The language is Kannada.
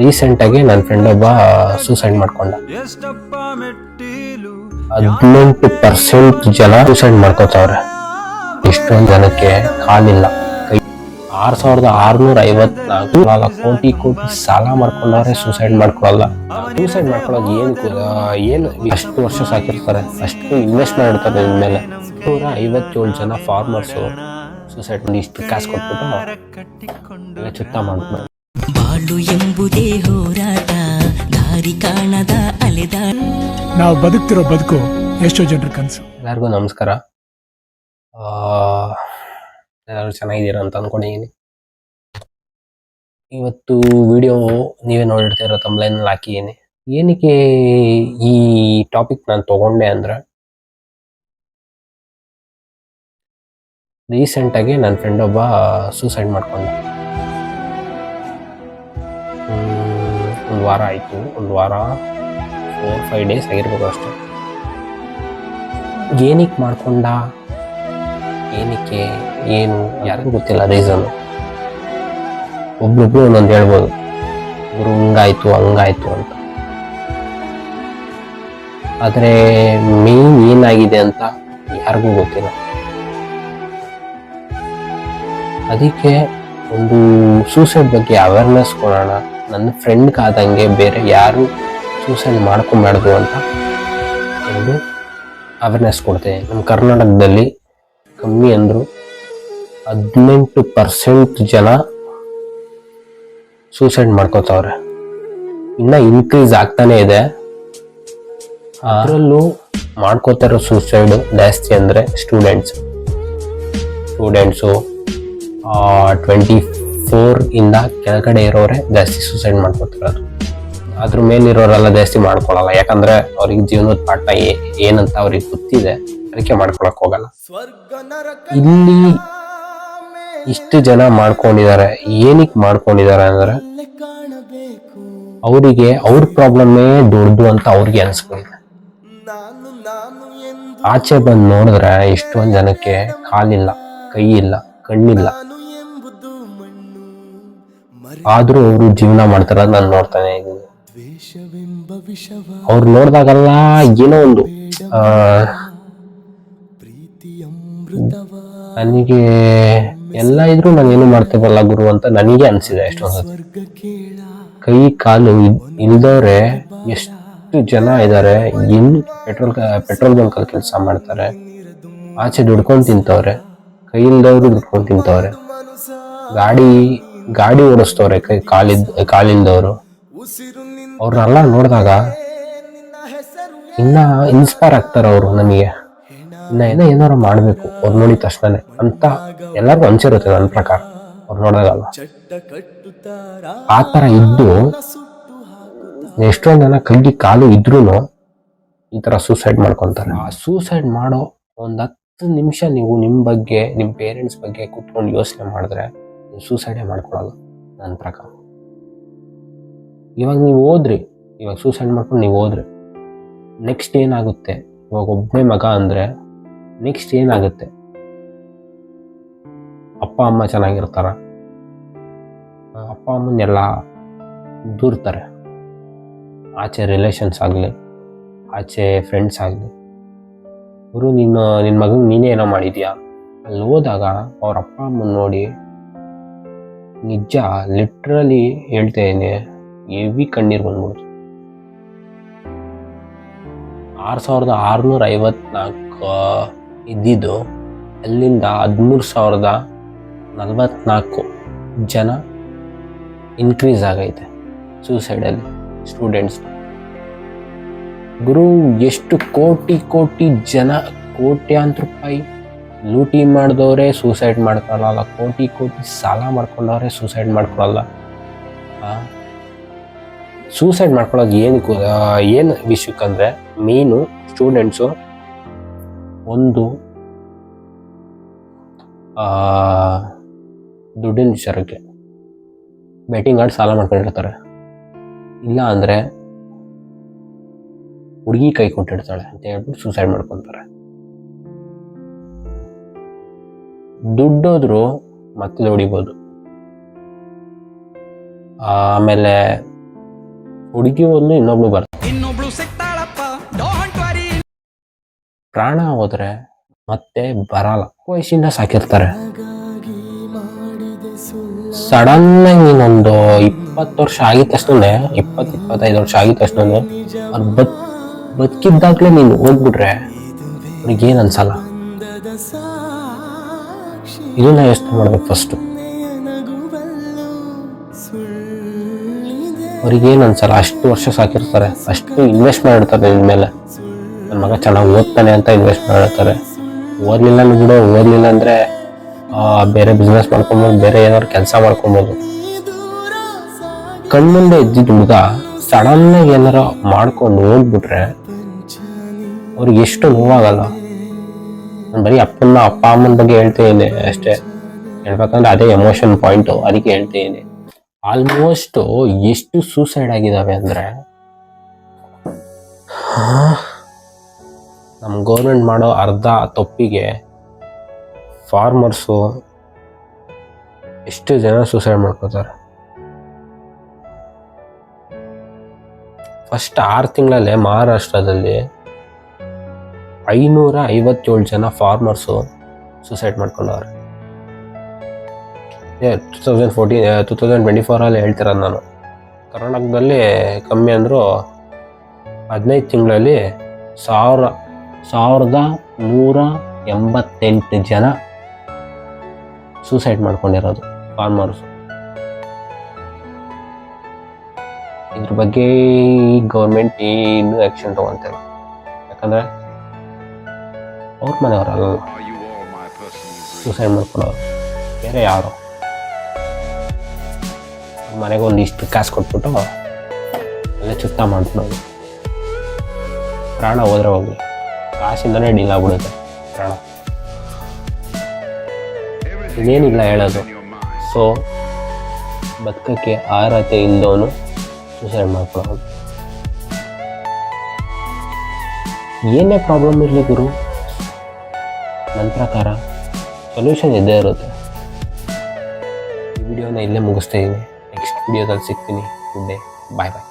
ರೀಸೆಂಟಾಗಿ ನನ್ನ ಫ್ರೆಂಡ್ ಒಬ್ಬ ಸೂಸೈಡ್ ಮಾಡ್ಕೊಂಡ. ಹದಿನೆಂಟು ಪರ್ಸೆಂಟ್ ಜನ ಸೂಸೈಡ್ ಮಾಡ್ಕೋತಾವ್ರೆ. ಇಷ್ಟೊಂದು ಜನಕ್ಕೆ ಕಾಲಿಲ್ಲ ಕೈ ಆರ್ ಸಾವಿರದ ಆರ್ನೂರ ಐವತ್ನಾಲ್ಕು ನಾಲ್ಕು ಕೋಟಿ ಕೋಟಿ ಸಾಲ ಮಾಡ್ಕೊಂಡವ್ರೆ ಸೂಸೈಡ್ ಮಾಡ್ಕೊಳಲ್ಲ. ಸೂಸೈಡ್ ಮಾಡ್ಕೊಳ್ಳೋದು ಏನು ಏನು ಅಷ್ಟು ವರ್ಷ ಸಾಕಿರ್ತಾರೆ. ಅಷ್ಟು ಇನ್ವೆಸ್ಟ್ ಮಾಡಿರ್ತಾರೆ ಇನ್ಮೇಲೆ ನೂರ ಐವತ್ತೇಳು ಜನ ಫಾರ್ಮರ್ಸು ಸೂಸೈಡ್ ಇಷ್ಟು ಕಾಸು ಕೊಟ್ಬಿಟ್ಟು ಚುತ್ತ ಮಾಡ್ತಾರೆ ಬಾಳು ಎಂಬುದೇ ಹೋರಾಟ ದಾರಿ ಕಾಣದ ಅಲೆದ ನಾವು ಬದುಕ್ತಿರೋ ಬದುಕು ಎಷ್ಟೋ ಜನರ ಕನಸು. ಎಲ್ಲರಿಗೂ ನಮಸ್ಕಾರ. ಆ, ಎಲ್ಲರೂ ಚೆನ್ನಾಗಿದ್ದೀರಾ ಅಂತ ಅನ್ಕೊಂಡಿದ್ದೀನಿ. ಇವತ್ತು ವಿಡಿಯೋ ನೀವೇ ನೋಡಿರ್ತೀರ ತಮ್ಲೈನಲ್ಲಿ ಹಾಕಿದ್ದೀನಿ. ಏನಕ್ಕೆ ಈ ಟಾಪಿಕ್ ನಾನು ತಗೊಂಡೆ ಅಂದ್ರೆ ರೀಸೆಂಟಾಗಿ ನನ್ನ ಫ್ರೆಂಡ್ ಒಬ್ಬ ಸೂಸೈಡ್ ಮಾಡ್ಕೊಂಡ ವಾರ ಆಯಿತು ಒಂದು ವಾರ ಫೋರ್ ಫೈವ್ ಡೇಸ್ ಆಗಿರ್ಬೇಕು ಅಷ್ಟೆ. ಏನಕ್ಕೆ ಮಾಡ್ಕೊಂಡ? ಏನಕ್ಕೆ ಏನು ಯಾರಿಗೂ ಗೊತ್ತಿಲ್ಲ ರೀಸನ್ ಒಬ್ರೊಬ್ರು ಒಂದೊಂದು ಹೇಳ್ಬೋದು. ಗುರು ಹಂಗಾಯ್ತು ಹಂಗಾಯ್ತು ಅಂತ. ಆದರೆ ಮೇನ್ ಏನಾಗಿದೆ ಅಂತ ಯಾರಿಗೂ ಗೊತ್ತಿಲ್ಲ. ಅದಕ್ಕೆ ಒಂದು ಸೂಸೈಡ್ ಬಗ್ಗೆ ಅವೇರ್ನೆಸ್ ಕೊಡೋಣ. ನನ್ನ ಫ್ರೆಂಡ್ ಆದಂಗೆ ಬೇರೆ ಯಾರು ಸೂಸೈಡ್ ಮಾಡ್ಕೊಂಬಾರ್ದು ಅಂತ ಒಂದು ಅವೇರ್ನೆಸ್ ಕೊಡ್ತೇನೆ ನಮ್ಮ ಕರ್ನಾಟಕದಲ್ಲಿ ಕಮ್ಮಿ ಅಂದರು ಹದಿನೆಂಟು ಪರ್ಸೆಂಟ್ ಜನ ಸೂಸೈಡ್ ಮಾಡ್ಕೋತಾವ್ರೆ. ಇನ್ನೂ ಇನ್ಕ್ರೀಸ್ ಆಗ್ತಾನೆ ಇದೆ. ಅದರಲ್ಲೂ ಮಾಡ್ಕೋತಾರೋ ಸೂಸೈಡ್ ಜಾಸ್ತಿ ಅಂದರೆ ಸ್ಟೂಡೆಂಟ್ಸ್ ಸ್ಟೂಡೆಂಟ್ಸು ಟ್ವೆಂಟಿ ಫೋರ್ ಇಂದ ಕೆಳಗಡೆ ಇರೋರೆ ಜಾಸ್ತಿ ಸೂಸೈಡ್ ಮಾಡ್ಕೊತಿರೋದು. ಅದ್ರ ಮೇಲಿರೋರೆಲ್ಲ ಜಾಸ್ತಿ ಮಾಡ್ಕೊಳಲ್ಲ. ಯಾಕಂದ್ರೆ ಅವ್ರಿಗೆ ಜೀವನದ ಪಾಠ ಏನಂತ ಅವ್ರಿಗೆ ಗೊತ್ತಿದೆ. ಅದಕ್ಕೆ ಮಾಡ್ಕೊಳಕ್ ಹೋಗಲ್ಲ. ಇಲ್ಲಿ ಇಷ್ಟು ಜನ ಮಾಡ್ಕೊಂಡಿದ್ದಾರೆ. ಏನಕ್ಕೆ ಮಾಡ್ಕೊಂಡಿದ್ದಾರೆ ಅಂದ್ರೆ ಅವರಿಗೆ ಅವ್ರ ಪ್ರಾಬ್ಲಮ್ಮೇ ದೊಡ್ಡದು ಅಂತ ಅವ್ರಿಗೆ ಅನ್ಸ್ಕೊಂಡಿದೆ ಆಚೆ ಬಂದು ನೋಡಿದ್ರೆ ಎಷ್ಟೊಂದು ಜನಕ್ಕೆ ಕಾಲಿಲ್ಲ ಕೈ ಇಲ್ಲ ಕಣ್ಣಿಲ್ಲ. ಆದ್ರೂ ಅವರು ಜೀವನ ಮಾಡ್ತಾರ ನಾನು ನೋಡ್ತಾನೆ ಅವ್ರು ನೋಡಿದಾಗೆಲ್ಲ ಏನೋ ಒಂದು ನನಗೆ ಎಲ್ಲ ಇದ್ರು ನಾನು ಏನು ಮಾಡ್ತೇವಲ್ಲ ಗುರು ಅಂತ ನನಗೆ ಅನಿಸಿದೆ ಎಷ್ಟೊಂದು. ಕೈ, ಕಾಲು ಇಲ್- ಇಲ್ದವ್ರೆ ಎಷ್ಟು ಜನ ಇದ್ದಾರೆ ಇನ್ನು ಪೆಟ್ರೋಲ್ ಪೆಟ್ರೋಲ್ ಬಂಕಲ್ಲಿ ಕೆಲಸ ಮಾಡ್ತಾರೆ, ಆಚೆ ದುಡ್ಕೊಂಡು ತಿಂತವ್ರೆ, ಕೈ ಇಲ್ದವ್ರು ದುಡ್ಕೊಂಡು ತಿಂತವ್ರೆ, ಗಾಡಿ ಗಾಡಿ ಓಡಿಸ್ತವ್ರೆ, ಕೈ ಕಾಲಿದ್ ಕಾಲಿಂದವರು ಅವ್ರನ್ನೆಲ್ಲ ನೋಡಿದಾಗ ಇನ್ನ ಇನ್ಸ್ಪೈರ್ ಆಗ್ತಾರೆ ಅವರು ನನಗೆ ಇನ್ನ ಏನೋ ಏನಾರು ಮಾಡಬೇಕು, ಅವ್ರು ನೋಡಿದ ತಕ್ಷಣನೇ ಅಂತ ಎಲ್ಲರಿಗೂ ಅನ್ಸಿರುತ್ತೆ ನನ್ನ ಪ್ರಕಾರ. ಅವ್ರು ನೋಡಿದಾಗಲ್ಲ. ಆ ಥರ ಇದ್ದು ಎಷ್ಟೊಂದು ಜನ ಕೈಗೆ ಕಾಲು ಇದ್ರೂ ಈ ತರ ಸೂಸೈಡ್ ಮಾಡ್ಕೊತಾರೆ. ಆ ಸೂಸೈಡ್ ಮಾಡೋ ಒಂದು ಹತ್ತು ನಿಮಿಷ ನೀವು ನಿಮ್ಮ ಬಗ್ಗೆ ನಿಮ್ಮ ಪೇರೆಂಟ್ಸ್ ಬಗ್ಗೆ ಕೂತ್ಕೊಂಡು ಯೋಚನೆ ಮಾಡಿದ್ರೆ ಸೂಸೈಡೇ ಮಾಡ್ಕೊಳ್ಳೋದು ನನ್ನ ಪ್ರಕಾರ. ಇವಾಗ ನೀವು ಹೋದ್ರಿ, ಇವಾಗ ಸೂಸೈಡ್ ಮಾಡ್ಕೊಂಡು ನೀವು ಹೋದ್ರಿ. ನೆಕ್ಸ್ಟ್ ಏನಾಗುತ್ತೆ? ಇವಾಗ ಒಬ್ಬನೇ ಮಗ ಅಂದರೆ ನೆಕ್ಸ್ಟ್ ಏನಾಗುತ್ತೆ? ಅಪ್ಪ, ಅಮ್ಮ ಚೆನ್ನಾಗಿರ್ತಾರ? ಅಪ್ಪ, ಅಮ್ಮನ್ನೆಲ್ಲ ದೂರ್ತಾರೆ. ಆಚೆ ರಿಲೇಷನ್ಸ್ ಆಗಲಿ, ಆಚೆ ಫ್ರೆಂಡ್ಸ್ ಆಗಲಿ. ಗುರು, ನಿನ್ನ ನಿನ್ನ ಮಗನ ನೀನೇ ಏನೋ ಮಾಡಿದ್ಯಾ? ಅಲ್ಲಿ ಹೋದಾಗ ಅವ್ರ ಅಪ್ಪ, ಅಮ್ಮನ ನೋಡಿ ನಿಜ ಲಿಟ್ರಲಿ ಹೇಳ್ತೇನೆ ಹೆವಿ ಕಣ್ಣೀರು ಬಂದ್ಬಿಡ್ತು ಆರು ಸಾವಿರದ ಆರುನೂರ ಐವತ್ನಾಲ್ಕು ಇದ್ದಿದ್ದು ಅಲ್ಲಿಂದ ಹದಿಮೂರು ಸಾವಿರದ ನಲವತ್ನಾಲ್ಕು ಜನ ಇನ್ಕ್ರೀಸ್ ಆಗೈತೆ ಸೂಸೈಡಲ್ಲಿ ಸ್ಟೂಡೆಂಟ್ಸ್ ಗುರು, ಎಷ್ಟು ಕೋಟಿ ಕೋಟಿ ಜನ, ಕೋಟ್ಯಾಂತರ ರೂಪಾಯಿ ಲೂಟಿ ಮಾಡಿದವರೇ ಸೂಸೈಡ್ ಮಾಡ್ಕೊಳ್ಳಲ್ಲ ಕೋಟಿ ಕೋಟಿ ಸಾಲ ಮಾಡ್ಕೊಂಡವ್ರೆ ಸೂಸೈಡ್ ಮಾಡ್ಕೊಳ್ಳಲ್ಲ ಸೂಸೈಡ್ ಮಾಡ್ಕೊಳ್ಳೋದು ಏನಕ್ಕೆ ಏನು ವಿಷಯಕ್ಕಂದರೆ ಮೇನು ಸ್ಟೂಡೆಂಟ್ಸು ಒಂದು ದುಡ್ಡಿನ ವಿಚಾರಕ್ಕೆ ಬೆಟ್ಟಿಂಗ್ ಆಡಿ ಸಾಲ ಮಾಡ್ಕೊಂಡಿರ್ತಾರೆ. ಇಲ್ಲ ಅಂದರೆ ಹುಡುಗಿ ಕೈ ಕೊಟ್ಟಿರ್ತಾಳೆ ಅಂತ ಹೇಳ್ಬಿಟ್ಟು ಸೂಸೈಡ್ ಮಾಡ್ಕೊಂತಾರೆ. ದುಡ್ಡೋದ್ರು ಮತ್ತೆ ಹೊಡಿಬೋದು. ಆಮೇಲೆ ಹುಡುಗಿ ಒಂದು ಇನ್ನೊಬ್ಳು ಬರ್ತಾರೆ ಪ್ರಾಣ ಹೋದ್ರೆ ಮತ್ತೆ ಬರಲ್ಲ. ವಯಸ್ಸಿಂದ ಸಾಕಿರ್ತಾರೆ. ಸಡನ್ ಆಗಿ ನೀನೊಂದು ಇಪ್ಪತ್ತು ವರ್ಷ ಆಗಿದ ತಕ್ಷಣ ಇಪ್ಪತ್ತು ಇಪ್ಪತ್ತೈದು ವರ್ಷ ಆಗಿದ ತಕ್ಷಣ ಅವ್ರು ಬದ್ ಬದುಕಿದ್ದಾಗ್ಲೇ ನೀನು ಹೋಗ್ಬಿಟ್ರೆ ಅವ್ರಿಗೆ ಏನು ಅನ್ಸಲ್ಲ. ಇದನ್ನ ಯೋಚನೆ ಮಾಡ್ಬೇಕು ಫಸ್ಟು ಅವ್ರಿಗೆ ಏನು ಅನ್ಸಲ್ಲ ಅಷ್ಟು ವರ್ಷ ಸಾಕಿರ್ತಾರೆ, ಅಷ್ಟು ಇನ್ವೆಸ್ಟ್ ಮಾಡಿರ್ತಾರೆ ನಿನ್ನ ಮೇಲೆ. ನನ್ನ ಮಗ ಚೆನ್ನಾಗಿ ಓದ್ತಾನೆ ಅಂತ ಇನ್ವೆಸ್ಟ್ ಮಾಡಿರ್ತಾರೆ. ಓದ್ಲಿಲ್ಲ ಬಿಡು, ಓದ್ಲಿಲ್ಲ ಅಂದ್ರೆ ಬೇರೆ ಬಿಸ್ನೆಸ್ ಮಾಡ್ಕೊಬೋದು, ಬೇರೆ ಏನಾದ್ರು ಕೆಲಸ ಮಾಡ್ಕೊಬೋದು. ಕಣ್ಮುಂದೆ ಇದ್ದಿದ್ದ ಹುಡುಗ ಸಡನ್ ಆಗಿ ಏನಾರ ಮಾಡ್ಕೊಂಡು ಹೋಗ್ಬಿಟ್ರೆ, ಅವ್ರಿಗೆ ಎಷ್ಟು ನೋವಾಗಲ್ಲ. ಬರೀ ಅಪ್ಪನ ಅಪ್ಪ ಅಮ್ಮನ ಬಗ್ಗೆ ಹೇಳ್ತೀನಿ ಅಷ್ಟೇ. ಹೇಳ್ಬೇಕಂದ್ರೆ ಅದೇ ಎಮೋಷನ್ ಪಾಯಿಂಟು ಅದಕ್ಕೆ ಹೇಳ್ತೀನಿ ಆಲ್ಮೋಸ್ಟ್ ಎಷ್ಟು ಸೂಸೈಡ್ ಆಗಿದ್ದಾವೆ ಅಂದರೆ ನಮ್ಮ ಗೌರ್ಮೆಂಟ್ ಮಾಡೋ ಅರ್ಧ ತಪ್ಪಿಗೆ ಫಾರ್ಮರ್ಸು ಎಷ್ಟು ಜನ ಸೂಸೈಡ್ ಮಾಡ್ಕೋತಾರೆ ಫಸ್ಟ್ ಆರು ತಿಂಗಳಲ್ಲೇ ಮಹಾರಾಷ್ಟ್ರದಲ್ಲಿ ಐನೂರ ಐವತ್ತೇಳು ಜನ farmers suicide ಮಾಡ್ಕೊಂಡವ್ರೆ. Two thousand fourteen two thousand twenty ಫೋರಲ್ಲಿ ಹೇಳ್ತಿರೋದು ನಾನು. ಕರ್ನಾಟಕದಲ್ಲಿ ಕಮ್ಮಿ ಅಂದರೂ ಹದಿನೈದು ತಿಂಗಳಲ್ಲಿ ಸಾವಿರ, ಸಾವಿರದ ನೂರ ಎಂಬತ್ತೆಂಟು ಜನ ಸೂಸೈಡ್ ಮಾಡ್ಕೊಂಡಿರೋದು ಫಾರ್ಮರ್ಸ್ ಇದ್ರ ಬಗ್ಗೆ ಗೌರ್ಮೆಂಟ್ ಏನು ಆ್ಯಕ್ಷನ್ ತಗೊಂತಿಲ್ಲ. ಯಾಕಂದರೆ ಅವ್ರ ಮನೆಯವರಲ್ಲ. ಸೂಸೈಡ್ ಮಾಡ್ಕೊಳ್ಳೋರು ಬೇರೆ ಯಾರು? ಮನೆಗೆ ಒಂದು ಇಷ್ಟು ಕಾಸು ಕೊಟ್ಬಿಟ್ಟು ಅಲ್ಲೇ ಚುತ್ತ ಮಾಡ್ಬಿಡೋದು ಪ್ರಾಣ ಹೋದ್ರೆ ಹೋಗಿ. ಕಾಸಿಂದನೇ ಡೀಲ್ ಆಗ್ಬಿಡುತ್ತೆ ಪ್ರಾಣ. ಇನ್ನೇನಿಲ್ಲ ಹೇಳೋದು. ಸೊ ಬದುಕಕ್ಕೆ ಆರತೆ ಇಲ್ಲದವನು ಸೂಸೈಡ್ ಮಾಡ್ಕೊಳ್ಳೋದು ಏನೇ ಪ್ರಾಬ್ಲಮ್ ಇರಲಿ ಗುರು. ನನ್ನ ಪ್ರಕಾರ ಸೊಲ್ಯೂಷನ್ ಇದ್ದೇ ಇರುತ್ತೆ. ಈ ವಿಡಿಯೋನ ಇಲ್ಲೇ ಮುಗಿಸ್ತಾ ಇದ್ದೀನಿ ನೆಕ್ಸ್ಟ್ ವಿಡಿಯೋದಲ್ಲಿ ಸಿಗ್ತೀನಿ. ಗುಡ್ ಡೇ ಬಾಯ್ ಬಾಯ್